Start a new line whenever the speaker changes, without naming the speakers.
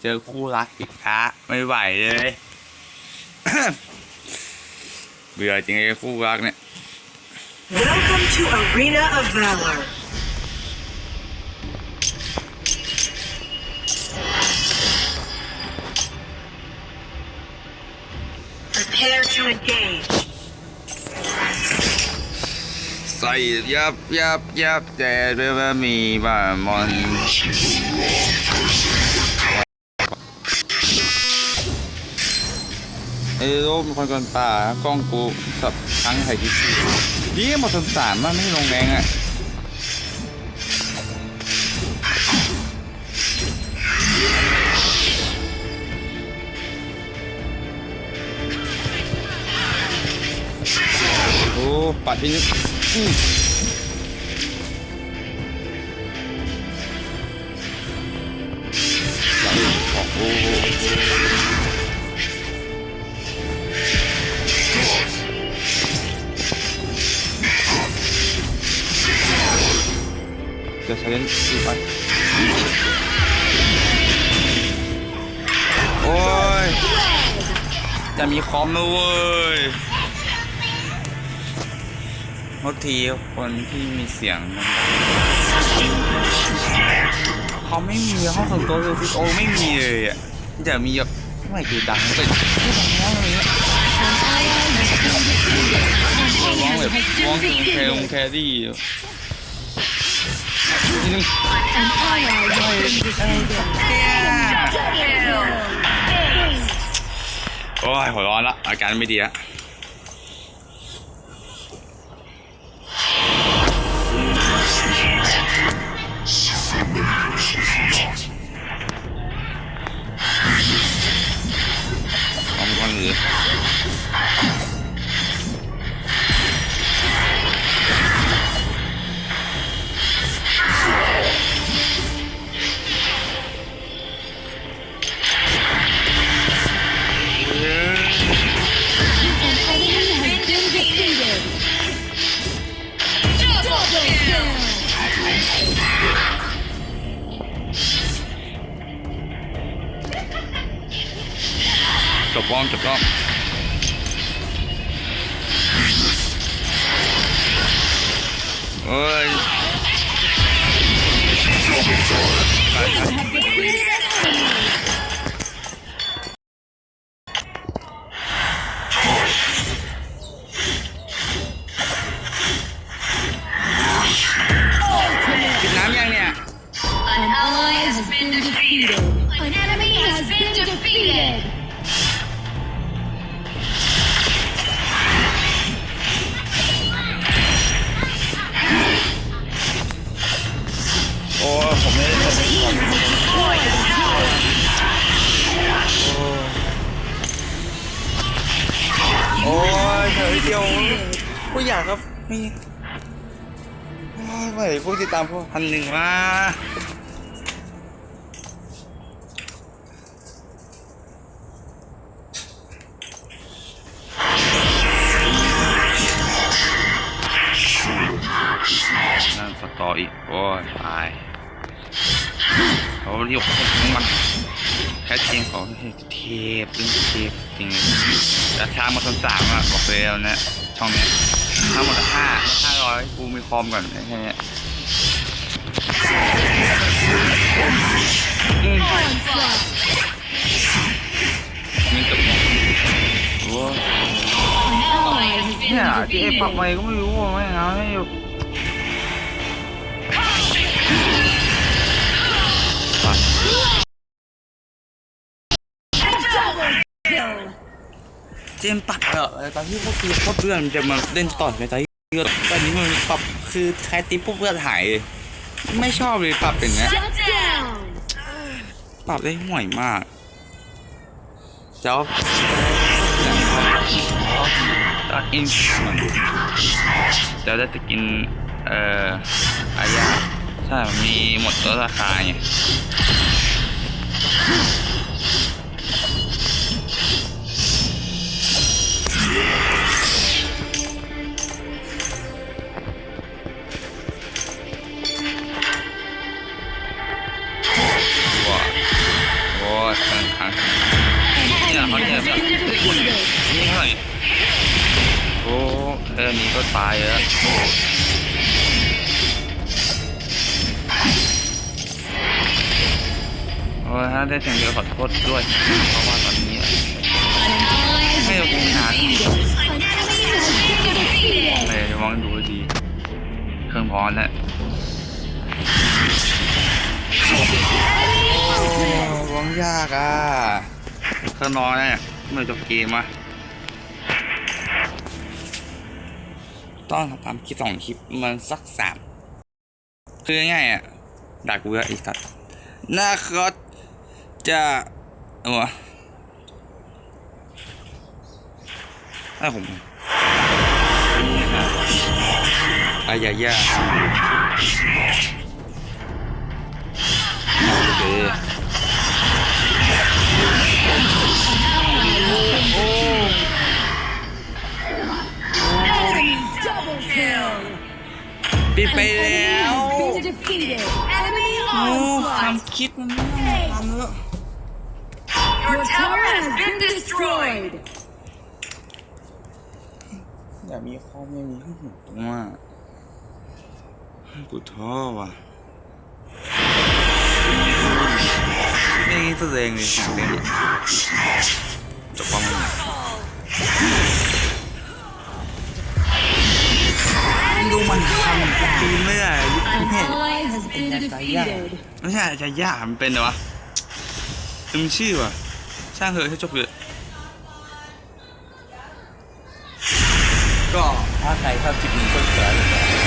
เจอคู่รักอีกอะไม่ไหวเลย เบื่อจริงไอ้คู่รักเนี่ย
Welcome to Arena of Valor. Prepare to engage.
ใส่ยับยับยับแต่เรือว่ามีบ้ามอน เอ้ยโอ้มีคนกวนป่ากล้องกูสับครั้งไถ่ที่ดีหมดสงสารมากไม่ลงแรงอะโอ้ปัดที่นี่อื้อหลังออกโอ้ ใช้เล่นอีกไปโอ้ยจะมีคอมนะเว้ยบางทีคนที่มีเสียงดังๆเขาไม่มีห้องส่วนตัวเลยโอไม่มีเลยอะจะมีแบบไม่คือดังแต่ไม่ดังแล้วอะไรเงี้ยร้องแบบร้องถึงแคลงแครี่ อยู่ทีนึงโอ้ยหัวร้อนละอาการไม่ดีละ จบรอบจบรอบเอ้ยไปไปกินน้ำยังเนี่ย ผมไม่ได้ผมไม่ได้โอ้ยเฉยเดียวกูอยากครับมีโอ้ยไม่พวกติดตามพวกพันหนึ่งมานั่นสตออีก โอ้ยตาย เขาเรียกว่าทั้งวันแค่เทียงของเทพจริงเทพจริงราคามาต้นสามอะบอกเลยแล้วนะช่องเนี้ยทั้งหมดห้าห้าร้อยกูมีคอมก่อนแค่เนี้ยอืมมีกับโอ้ย
An ally has
เนี่ย
been
ที่ไอ้ปัก
defeated.
ไว้ก็ไม่รู้ว่าไม่เอาให้ เจมปัดเหรอตอนที่เขาตีเขาเพื่อนมันจะมาเล่นต่อในตอนที่ตอนนี้มันปรับคือใครตีปุ๊บเพื่อนหายเลยไม่ชอบเลยปรับอย่างเงี้ยปรับได้ห่วยมากเจ้าตัดอินเจ้าได้จะกินเอ่ออายา ถ้ามีหมดตัวราคาไงนี่เท่าไหร่โอ้เออมีก็ตายแล้ว ได้เสียงเดียวขอโทษด้วยเพราะว่าตอนนี้
An ally has
Hey,
been
okay, nah.
defeated. An enemy has been defeated.
เออมองดูดีเครื่องพร้อมแล้ววางยากอะเครื่องร้อนเนี่ยเมื่อจบเกมอะต้องทำคลิปสองคลิปมันสักสามคือง่ายอะด่ากูเยออีกสัตว์นะครับ จะเอาวะให้ผมนี่นะอายายาโอเค
Enemy double kill.
ปิดไปแล้ว
Been defeated. Enemy
โอ้
onslaught.
ทำคลิปมันไม่ได้ทำแล้ว
Your tower has been destroyed.
อยากมีคอมยังมีข้างหูตรงว่ากูท้อว่ะไม่งี้แสดงเลยเต็มจบความมันดูมันทำดูไม่ได้ยุค
An
นี้
ally has been defeated.
ไม่ใช่จะยากมันเป็นเหรอวะลืมชื่อว่ะ ช่างเถอะให้จบเลย
ก็ถ้าใครชอบคลิปนี้ก็กดไลค์กดแชร์